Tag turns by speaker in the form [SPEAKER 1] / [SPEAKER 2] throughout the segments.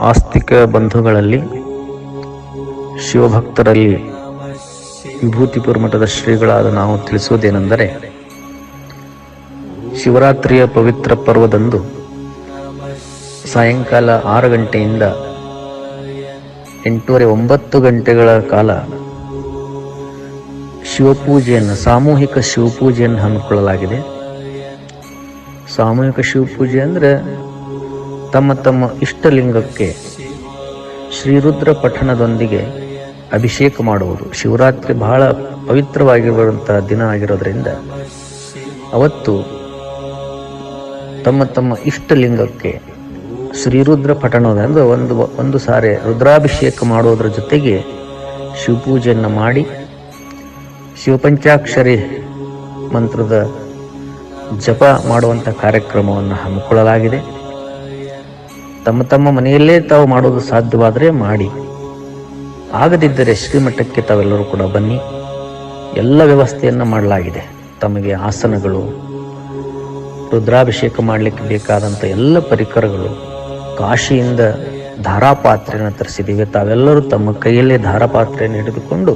[SPEAKER 1] ಆಸ್ತಿಕ ಬಂಧುಗಳಲ್ಲಿ, ಶಿವಭಕ್ತರಲ್ಲಿ ವಿಭೂತಿಪುರ ಮಠದ ಶ್ರೀಗಳಾದ ನಾವು ತಿಳಿಸುವುದೇನೆಂದರೆ, ಶಿವರಾತ್ರಿಯ ಪವಿತ್ರ ಪರ್ವದಂದು ಸಾಯಂಕಾಲ ಆರು ಗಂಟೆಯಿಂದ ಎಂಟೂವರೆ ಒಂಬತ್ತು ಗಂಟೆಗಳ ಕಾಲ ಶಿವಪೂಜೆಯನ್ನು, ಸಾಮೂಹಿಕ ಶಿವಪೂಜೆಯನ್ನು ಹಮ್ಮಿಕೊಳ್ಳಲಾಗಿದೆ. ಸಾಮೂಹಿಕ ಶಿವಪೂಜೆ ಅಂದರೆ ತಮ್ಮ ತಮ್ಮ ಇಷ್ಟಲಿಂಗಕ್ಕೆ ಶ್ರೀರುದ್ರ ಪಠಣದೊಂದಿಗೆ ಅಭಿಷೇಕ ಮಾಡುವುದು. ಶಿವರಾತ್ರಿ ಬಹಳ ಪವಿತ್ರವಾಗಿರುವಂತಹ ದಿನ ಆಗಿರೋದ್ರಿಂದ ಅವತ್ತು ತಮ್ಮ ತಮ್ಮ ಇಷ್ಟಲಿಂಗಕ್ಕೆ ಶ್ರೀರುದ್ರ ಪಠಣದ ಅಂದರೆ ಒಂದು ಒಂದು ಸಾರಿ ರುದ್ರಾಭಿಷೇಕ ಮಾಡೋದ್ರ ಜೊತೆಗೆ ಶಿವಪೂಜೆಯನ್ನು ಮಾಡಿ ಶಿವಪಂಚಾಕ್ಷರಿ ಮಂತ್ರದ ಜಪ ಮಾಡುವಂಥ ಕಾರ್ಯಕ್ರಮವನ್ನು ಹಮ್ಮಿಕೊಳ್ಳಲಾಗಿದೆ. ತಮ್ಮ ತಮ್ಮ ಮನೆಯಲ್ಲೇ ತಾವು ಮಾಡೋದು ಸಾಧ್ಯವಾದರೆ ಮಾಡಿ. ಆಗದಿದ್ದರೆ ಶ್ರೀಮಠಕ್ಕೆ ತಾವೆಲ್ಲರೂ ಕೂಡ ಬನ್ನಿ. ಎಲ್ಲ ವ್ಯವಸ್ಥೆಯನ್ನು ಮಾಡಲಾಗಿದೆ. ತಮಗೆ ಆಸನಗಳು, ರುದ್ರಾಭಿಷೇಕ ಮಾಡಲಿಕ್ಕೆ ಬೇಕಾದಂಥ ಎಲ್ಲ ಪರಿಕರಗಳು, ಕಾಶಿಯಿಂದ ಧಾರಾಪಾತ್ರೆಯನ್ನು ತರಿಸಿದ್ದೀವಿ. ತಾವೆಲ್ಲರೂ ತಮ್ಮ ಕೈಯಲ್ಲೇ ಧಾರಾಪಾತ್ರೆಯನ್ನು ಹಿಡಿದುಕೊಂಡು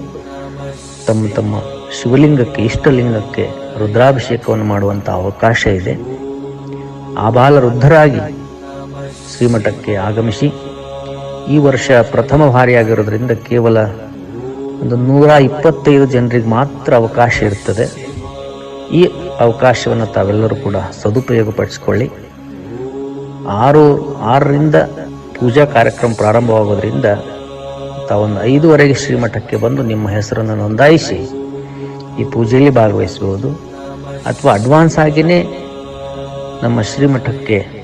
[SPEAKER 1] ತಮ್ಮ ತಮ್ಮ ಶಿವಲಿಂಗಕ್ಕೆ, ಇಷ್ಟಲಿಂಗಕ್ಕೆ ರುದ್ರಾಭಿಷೇಕವನ್ನು ಮಾಡುವಂಥ ಅವಕಾಶ ಇದೆ. ಆ ಬಾಲ ವೃದ್ಧರಾಗಿ ಶ್ರೀಮಠಕ್ಕೆ ಆಗಮಿಸಿ ಈ ವರ್ಷ ಪ್ರಥಮ ಬಾರಿಯಾಗಿರೋದ್ರಿಂದ ಕೇವಲ ಒಂದು ನೂರ ಇಪ್ಪತ್ತೈದು ಜನರಿಗೆ ಮಾತ್ರ ಅವಕಾಶ ಇರ್ತದೆ. ಈ ಅವಕಾಶವನ್ನು ತಾವೆಲ್ಲರೂ ಕೂಡ ಸದುಪಯೋಗಪಡಿಸಿಕೊಳ್ಳಿ. ಆರು, ಆರರಿಂದ ಪೂಜಾ ಕಾರ್ಯಕ್ರಮ ಪ್ರಾರಂಭವಾಗೋದ್ರಿಂದ ತಾವೊಂದು ಐದುವರೆಗೆ ಶ್ರೀಮಠಕ್ಕೆ ಬಂದು ನಿಮ್ಮ ಹೆಸರನ್ನು ನೋಂದಾಯಿಸಿ ಈ ಪೂಜೆಯಲ್ಲಿ ಭಾಗವಹಿಸಬಹುದು. ಅಥವಾ ಅಡ್ವಾನ್ಸ್ ಆಗಿಯೇ ನಮ್ಮ ಶ್ರೀಮಠಕ್ಕೆ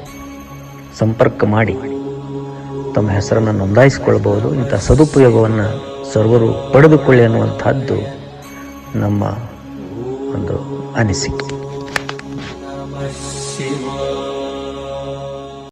[SPEAKER 1] ಸಂಪರ್ಕ ಮಾಡಿ ತಮ್ಮ ಹೆಸರನ್ನು ನೋಂದಾಯಿಸಿಕೊಳ್ಬೋದು ಇಂಥ ಸದುಪಯೋಗವನ್ನು ಸರ್ವರು ಪಡೆದುಕೊಳ್ಳಿ ಅನ್ನುವಂಥದ್ದು ನಮ್ಮ ಒಂದು ಅನಿಸಿಕೆ.